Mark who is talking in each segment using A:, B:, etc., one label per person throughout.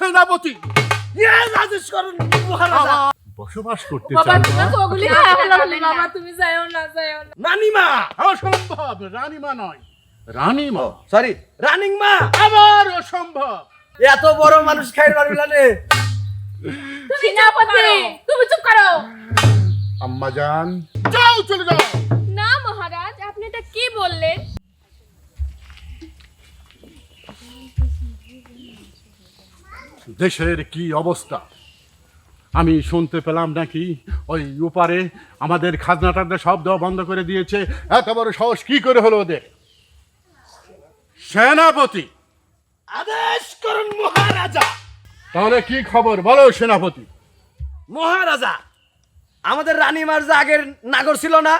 A: সেনাপতি। আমার বসবাস করতে
B: নানিমা
A: অসম্ভব রানীমা নয়। রানীমা?
B: সরি রানিং মা
A: আবার অসম্ভব।
B: এত বড় মানুষ খাই রানিলানে
C: সেনাপতি তুমি চুপ করো।
A: আম্মা যান। যাও চলে যাও
D: না মহারাজ আপনি এটা কি বললেন
A: দেশের কি অবস্থা? আমি শুনতে পেলাম নাকি ওই উপারে আমাদের খাজনা টাজনা সব দেওয়া বন্ধ করে দিয়েছে এত বড় সাহস কি করে হলো ওদের? সেনাপতি!
B: আদেশ করুন মহারাজা!
A: তাহলে কি খবর? বলো সেনাপতি।
B: মহারাজা আমাদের রানীমার যে আগের নাগর ছিল না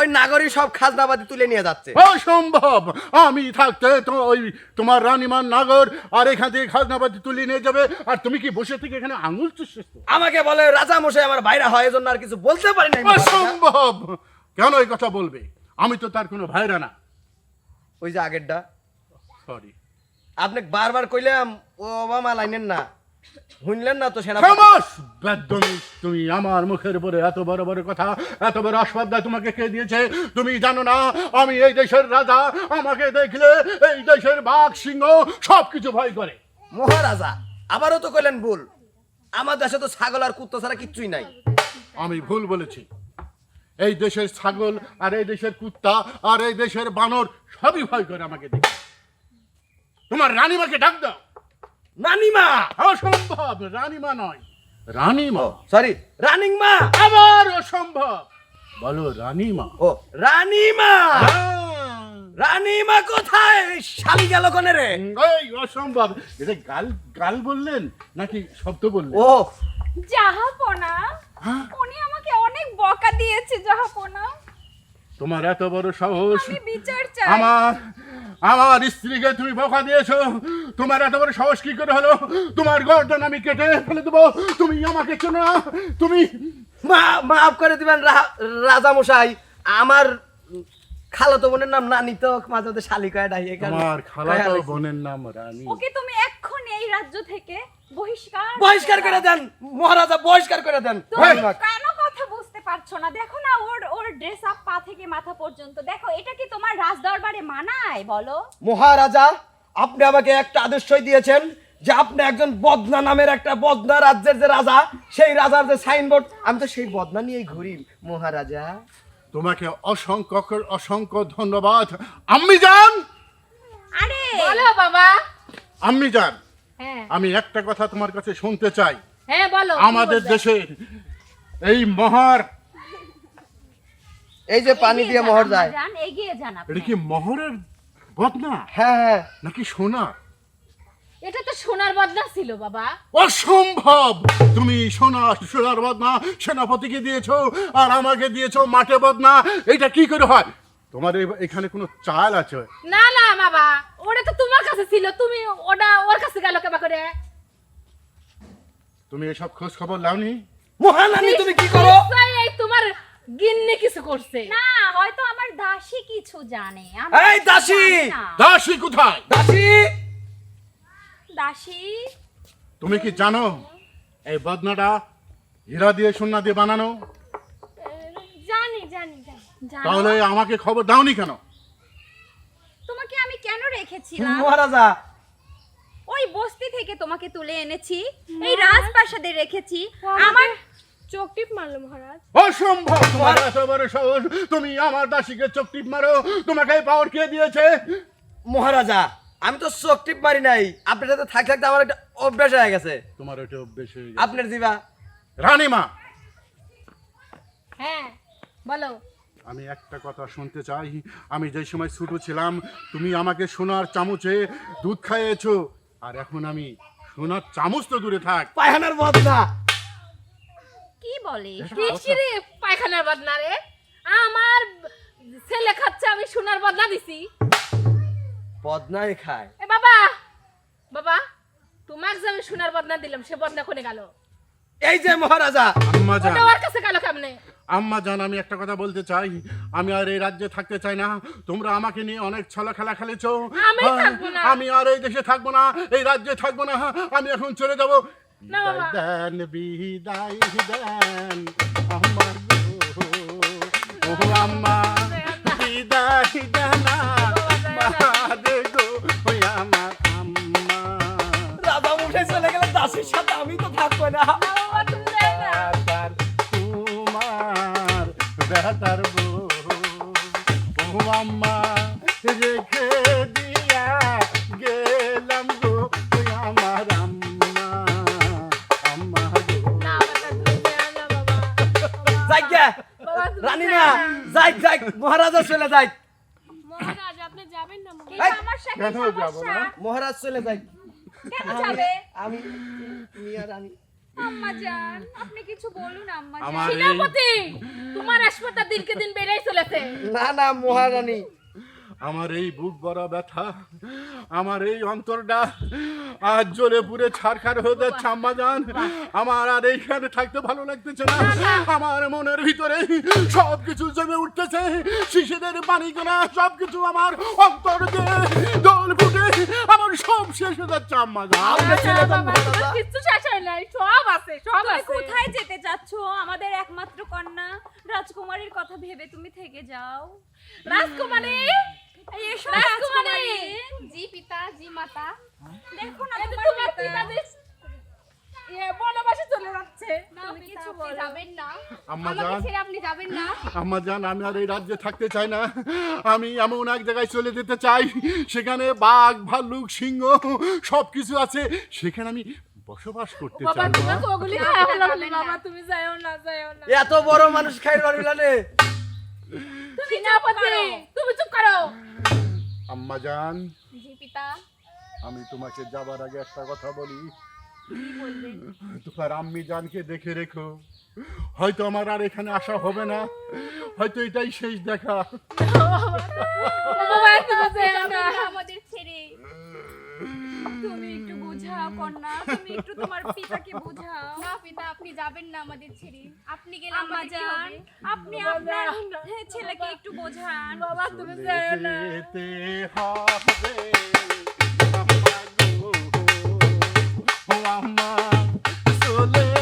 B: ওই নাগরই সব খাজনাবাদি তুলে নিয়ে যাচ্ছে।
A: অসম্ভব আমি থাকতে তো ওই তোমার রানীমান নাগর আর এখান থেকে খাজনাবাদি তুলে নিয়ে যাবে। আর তুমি কি বসে থেকে এখানে আঙুল চুষছ
B: আমাকে বলে রাজা মশাই আমার ভাইরা হয় এজন্য আর কিছু বলতে পারি মহারাজা।
A: অসম্ভব! কেন এই কথা বলবে? আমি তো তার কোনো ভাইরা না।
B: ওই যে আগেরটা।
A: সরি
B: আপনি বারবার কইলাম ও বাবা লাইনেন না। শুনলেন না তো সেনা
A: তুমি আমার মুখের উপরে এত বড় বড় কথা এত বড় আসবাদা তোমাকে কে দিয়েছে? তুমি জানো না আমি এই দেশের রাজা আমাকে দেখলে এই দেশের বাঘ সিংহ সব কিছু ভয় করে।
B: মহারাজা আবারও তো কইলেন ভুল। আমার দেশে তো ছাগল আর কুত্তা ছাড়া কিচ্ছুই নাই।
A: আমি ভুল বলেছি। এই দেশের ছাগল আর এই দেশের কুত্তা আর এই দেশের বানর সবই ভয় করে আমাকে দেখে। তোমার রানীমাকে ডাক দাও।
B: নানিমা
A: অসম্ভব রানীমা নয়। রানীমা।
B: সরি রানিং মা
A: আবার অসম্ভব। বলো রানীমা।
B: ও রানীমা!
A: হ্যাঁ।
B: রানীমা কোথায়? শালি গেল কোনে রে?
A: এই অসম্ভব। এটা গাল গাল বললেন নাকি শব্দ বললেন?
B: ও।
D: জাহাপনা
A: হ্যাঁ?
D: উনি আমাকে অনেক বকা দিয়েছে জাহাপনা।
A: তোমার এত বড় সাহস?
D: আমি বিচার চাই।
A: আমার আমার স্ত্রীকে তুমি বকা দিয়েছ। তোমার এত বড় সাহস কি করে হলো? তোমার গর্দন আমি কেটে ফেলে দেবো। তুমি আমাকে চেনো না। তুমি
B: মাফ করে দিবেন রাজা মশাই আমার খালাতো বোনের নাম নানি তো মাঝে মাঝে শালি কয়ে ডাই
A: আমার খালাতো বোনের নাম রানী।
D: ওকে তুমি এক্ষুনি এই রাজ্য থেকে বহিষ্কার
B: বহিষ্কার করে দেন মহারাজা বহিষ্কার করে দেন।
D: তুমি কেন কথা বুঝতে পারছ না। দেখো না ওর ওর ড্রেস আপ পা থেকে মাথা পর্যন্ত। দেখো এটা কি তোমার রাজ দরবারে মানায় বলো?
B: মহারাজা আপনি আমাকে একটা আদেশই দিয়েছেন যে আপনি একজন বদনা নামের একটা বদনা রাজ্যের যে রাজা সেই রাজার যে সাইনবোর্ড আমি তো সেই বদনা নিয়েই ঘুরি মহারাজা।
A: তোমাকে অসংখ্য অসংখ্য ধন্যবাদ। আম্মি যান!
D: আরে!
C: বলো বাবা।
A: আম্মি যান।
C: হ্যাঁ।
A: আমি একটা কথা তোমার কাছে শুনতে চাই।
C: হ্যাঁ বলো
A: আমাদের
C: বলবে?
A: এই মহার।
B: এই যে পানি দিয়ে মোহর যায়।
D: এগিয়ে যান আপনি।
A: এটা কি মহরের বদনা?
B: হ্যাঁ হ্যাঁ।
A: নাকি সোনা
C: এটা তো সোনার বদনা ছিল বাবা।
A: অসম্ভব! তুমি সোনা সোনার বদনা সেনাপতিকে দিয়েছ আর আমাকে দিয়েছ মাঠে বদনা। এটা কি করে হয়? তোমার এখানে কোনো চাল আছে?
C: না না বাবা। ওটা তো তোমার কাছে ছিল। তুমি ওটা ওর কাছে গেল কেবা করে?
A: তুমি এসব খোঁজ খবর লাওনি?
B: মহারানী তুমি কি করো?
C: এই তোমার গিন্নি কিছু করছে।
D: না হয়তো আমার দাসী কিছু জানে।
B: এই দাসী!
A: দাসী কোথায়?
B: দাসী!
D: দাসী?
A: তুমি কি জানো এই বদনাটা হীরা দিয়ে সোনা দিয়ে বানানো?
D: জানি জানি জানি
A: তাহলে আমাকে খবর দাওনি কেন?
D: তোমাকে আমি কেন রেখেছিলাম?
B: মহারাজা।
D: ওই বস্তি থেকে তোমাকে তুলে এনেছি। এই রাজপ্রাসাদে রেখেছি। আমার
E: চোখ টিপ মারলো মহারাজ।
A: অসম্ভব তোমার এত বড় সাহস। তুমি আমার দাসীকে চোখ টিপ মারো। তোমাকে এই পাওয়ার কে দিয়েছে?
B: মহারাজা আমি তো চোখ টিপ মারি নাই। আপনার সাথে থাকতে থাকতে আমার একটা অভ্যাস হয়ে গেছে।
A: তোমার ওটা অভ্যেস হয়ে গেছে।
B: আপনার দিবা
A: রানীমা!
C: হ্যাঁ বলো।
A: আমি একটা কথা শুনতে চাই। আমি যে সময় ছোট ছিলাম তুমি আমাকে সোনার চামচে দুধ খাইয়েছো। আর এখন আমি সোনার চামচ তো দূরে থাক।
B: পায়খানার বদনা
D: কি বলে?
C: রে পায়খানার বদনা রে? আমার ছেলে খাচ্ছে আমি সোনার বদনা দিছি।
B: বদনাই খায়।
C: এ বাবা বাবা তোমাকে যে আমি সোনার বদনা দিলাম সে বদনা কোনে গেল?
B: এই যে মহারাজা!
A: আম্মা জান।
C: ওটা ওর কাছে গেল কেমনে?
A: আম্মা জান আমি একটা কথা বলতে চাই। আমি আর এই রাজ্যে থাকতে চাই না। তোমরা আমাকে নিয়ে অনেক ছলা খেলা খেলেছো।
C: আমি থাকব না।
A: আমি আর এই দেশে থাকব না এই রাজ্যে থাকব না। আমি এখন চলে যাব। বিদায় দেন বিদায় দেন আমার ও আম্মা বিদায় দেন আমারে গো ও আমার আম্মা।
B: রাজা উঠে চলে গেলে দাসের সাথে আমি তো থাকব না।
A: তোমার বেতার বউ। ও আম্মা রেখে দিয়া
B: রানী না যাই যাই মহারাজা চলে যাই
E: মহারাজ
B: চলে যাই আমি
D: মিয়া রানী। আপনি কিছু বলুন
C: সেনাপতি তোমার দিনকে দিন বেড়েই চলেছে।
B: না না মহারানী।
A: আমার এই বুক বড় ব্যথা, আমার এই অন্তরটা আজ জ্বলে পুরে ছাড়খার হয়ে যাচ্ছে, আম্মা জান। আমার আর এইখানে থাকতে ভালো লাগতেছে না। আমার মনের ভিতরে সব কিছু জমে উঠতেছে, শিশুদের পানি কেনা সব কিছু আমার অন্তর দিয়ে সব শেষ হয়ে যাচ্ছে আম্মা জান
B: চলে
C: শেষ হয় নাই সব আছে সব আছে।
D: কোথায় যেতে চাচ্ছ? আমাদের একমাত্র কন্যা। রাজকুমারীর কথা ভেবে তুমি থেকে যাও।
C: রাজকুমারী!
D: এসো
C: রাজকুমারী!
D: রাজকুমারী!
E: জি পিতা জি মাতা।
D: দেখো না তোমার
C: তোমার
D: পিতা।
C: বনবাসে চলে যাচ্ছে। তুমি কিছু
E: যাবেন না।
A: আম্মা জান।
E: আপনি যাবেন না?
A: আম্মা জান আমি আর এই রাজ্যে থাকতে চাই না। আমি এমন এক জায়গায় চলে যেতে চাই সেখানে বাঘ ভাল্লুক সিংহ সব কিছু আছে। সেখানে আমি বসবাস করতে
C: বাবা
A: চাই।
C: তুমি
A: মা।
C: ওগুলি
E: না,
C: খাওয়া
E: না,
C: লাগবে
E: না।
C: বাবা তুমি যাও না যাও না।
B: এত বড় মানুষ খাই পারবিলানে
C: সেনাপতি। তুমি চুপ করো।
A: আম্মা জান
E: জি পিতা।
A: আমি তোমাকে যাবার আগে একটা কথা বলি। তোমার আম্মি জানকে দেখে রেখো। হয়তো আমার আর এখানে আসা হবে না। হয়তো এটাই শেষ দেখা।
C: বাবা তুমি যাও
E: যাবেন
C: না
E: না আমাদের ছেড়ে।
D: তুমি একটু বুঝাও কন্যা। তুমি একটু তোমার পিতাকে বুঝাও।
E: না পিতা আপনি যাবেন না আমাদের ছেড়ে। আপনি গেলে
D: আম্মা
E: আমাদের কি
D: জান
E: হবে?
D: আপনি আপনার ছেলেকে একটু বোঝান।
C: বাবা তুমি যাও না।
A: যেতে হবে। আম্মা গো, ও আম্মা, চলে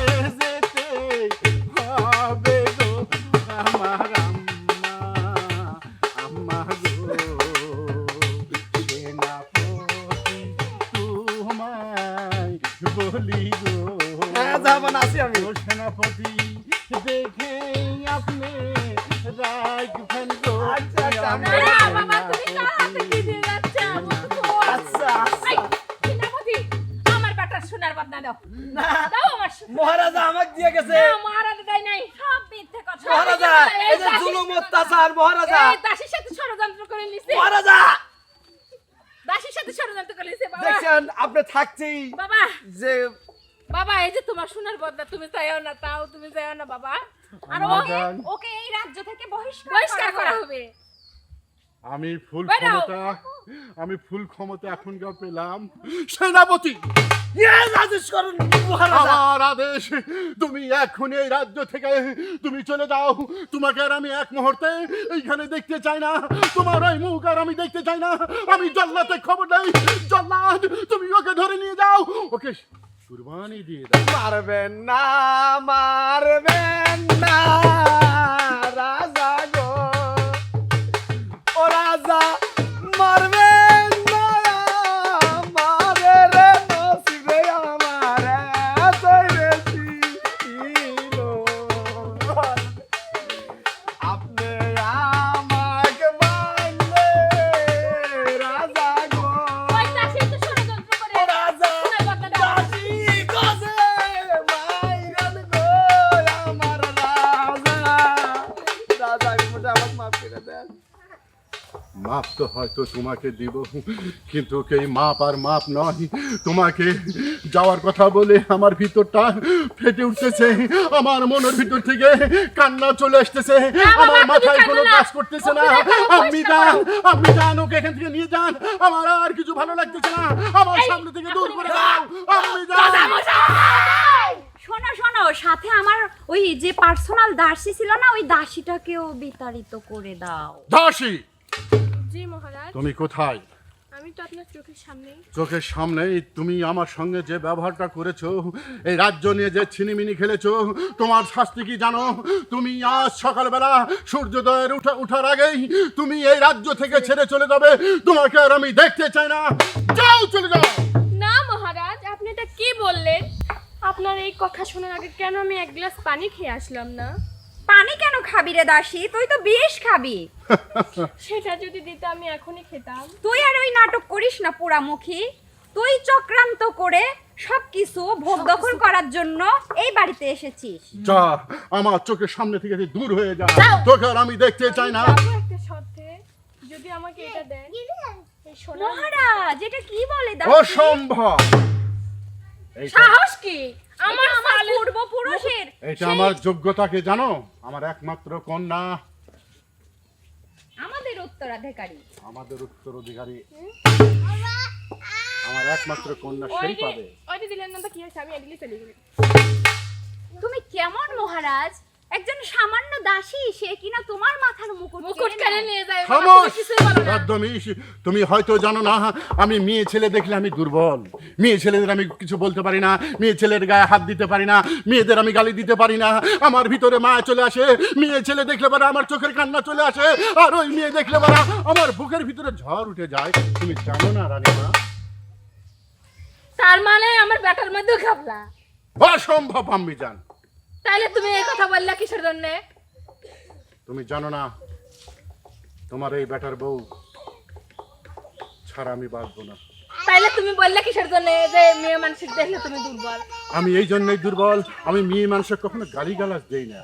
C: সোনার বদনা দাও।
B: না।
C: দাও আমার সোনা।
B: মহারাজা আমাকে দিয়ে গেছে।
C: না, মহারাজা নাই।
D: সব মিথ্যে কথা।
B: মহারাজা
C: করে নিছে।
B: মহারাজা
C: দাসীর সাথে ষড়যন্ত্র করে নিছে বাবা।
B: দেখছেন আপনি থাকছেই
C: বাবা।
B: যে
C: বাবা এই যে তোমার সোনার বদনা তুমি চাইও না তাও তুমি চাইও না বাবা। আর ওকে
D: ওকে এই রাজ্য থেকে বহিষ্কার
C: বহিষ্কার
D: করা
C: করা হবে।
A: আমি ফুল ক্ষমতা আমি ফুল ক্ষমতা এখন কেউ পেলাম। সেনাপতি!
B: ইয়েস আদেশ করুন মহারাজা।
A: আমার আদেশ তুমি এখন এই রাজ্য থেকে তুমি চলে যাও। তোমাকে আর আমি এক মুহূর্তে এইখানে দেখতে চাই না। তোমার ওই মুখ আর আমি দেখতে চাই না। আমি জল্লাতে খবর দেই। জল্লাদ তুমি ওকে ধরে নিয়ে যাও। ওকে কুরবানি দিয়ে দাও।
B: মারবেন না মারবেন না।
C: তো
A: হয়তো তোমাকে দিব কিন্তু এই মাপ আর মাপ নয়। তোমাকে যাওয়ার কথা বলে আমার ভিতরটা ফেটে উঠতেছে আমার মনের ভিতর থেকে কান্না চলে আসতেছে আমার মাথায় কোনো কাজ করতেছে না। আপনি যান। আপনি যান ওকে এখান থেকে নিয়ে যান। আমার আর কিছু ভালো লাগতেছে না। আমার সামনে থেকে দূর করে দাও আপনি যান।
D: শোনো শোনো সাথে আমার ওই যে পার্সোনাল দাসী ছিল না ওই দাসীটাকেও বিতাড়িত করে দাও।
A: দাসী! তুমি কোথায়?
E: আমি তো আপনার চোখের সামনেই।
A: চোখের সামনেই। তুমি আমার সঙ্গে যে ব্যবহারটা করেছ এই রাজ্য নিয়ে যে ছিনিমিনি খেলেছো তোমার শাস্তি কি জানো? তুমি আজ সকালবেলা সূর্যোদয়ের উঠা উঠার আগেই তুমি এই রাজ্য থেকে ছেড়ে চলে যাবে। তোমাকে আর আমি দেখতে চাই না। যাও চলে যাও।
E: না মহারাজ আপনি এটা কি বললেন? আপনার এই কথা শোনার আগে কেন আমি এক গ্লাস পানি খেয়ে আসলাম না?
D: খাবি রে দাসী? তুই তো বিষ খাবি।
E: সেটা যদি দিতে আমি এখনই খেতাম।
D: তুই আর ওই নাটক করিস না পোড়ামুখী। তুই চক্রান্ত করে সবকিছু ভোগ দখল করার জন্য এই বাড়িতে এসেছিস।
A: যা আমার চোখের সামনে থেকে তুই দূর হয়ে যা। তোকে আর আমি দেখতে চাই না।
E: যাব একটা শর্তে। যদি আমাকে এটা দেন। এই সোনা
D: মহারাজ এটা কি বলে দাসী?
A: অসম্ভব।
C: সাহস কি?
D: আমার পূর্বপুরুষের
A: এটা আমার যোগ্যতাকে জানো? আমার একমাত্র কন্যা।
D: আমাদের উত্তরাধিকারী।
A: আমাদের উত্তরাধিকারী। আমার একমাত্র কন্যা সেই পাবে।
E: ওই দিলেন না তো কি হয়েছে? আমি এদিকে চলে গেলাম।
D: তুমি কেমন মহারাজ? একজন সামান্য দাসী সে কিনা তোমার মাথার মুকুট
C: মুকুট
D: কেড়ে নিয়ে?
C: যায়
A: খামোশ!
C: তুমি।
A: একদমই তুমি হয়তো জানো না আমি মেয়ে ছেলে দেখলে আমি দুর্বল। মেয়ে ছেলেদের আমি কিছু বলতে পারি না মেয়ে ছেলের গায়ে হাত দিতে পারি না মেয়েদের আমি গালি দিতে পারি না। আমার ভিতরে মায়া চলে আসে মেয়ে ছেলে দেখলে পারা আমার চোখের কান্না চলে আসে আর ওই মেয়ে দেখলে পারা আমার বুকের ভিতরে ঝড় উঠে যায়। তুমি জানো না রানীমা?
C: তার মানে আমার ব্যাটার মধ্যে খাবলা
A: অসম্ভব আমি জান
C: তাহলে তুমি এই কথা বললা কিসের জন্য?
A: তুমি জানো না তোমার এই বেটার বউ ছাড়া আমি বাঁচবো না।
C: তাইলে তুমি বললে কিসের জন্য যে মেয়ে মানুষের দেখলে তুমি দুর্বল?
A: আমি এই জন্যই দুর্বল আমি মেয়ে মানুষের কখনো গালি গালাজ দেই না।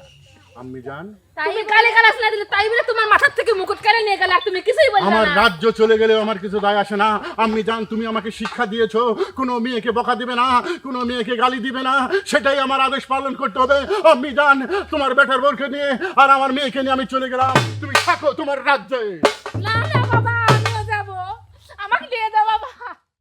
A: আমি জান।
C: তাই গালি গালাস না দিলে তাই বলে তোমার মাথার থেকে মুকুট কেড়ে নিয়ে গেলে আর তুমি কিছুই বললে
A: আমার
C: না।
A: রাজ্য চলে গেলেও আমার কিছু দায় আসে না। জান তুমি আমাকে শিক্ষা দিয়েছ। কোনো মেয়েকে বকা দিবে না কোনো মেয়েকে গালি দিবে না। সেটাই আমার আদেশ পালন করতে হবে। আমি জান তোমার বেটার বোরকে নিয়ে আর আমার মেয়েকে নিয়ে আমি চলে গেলাম। তুমি থাকো তোমার রাজ্যে।
C: না না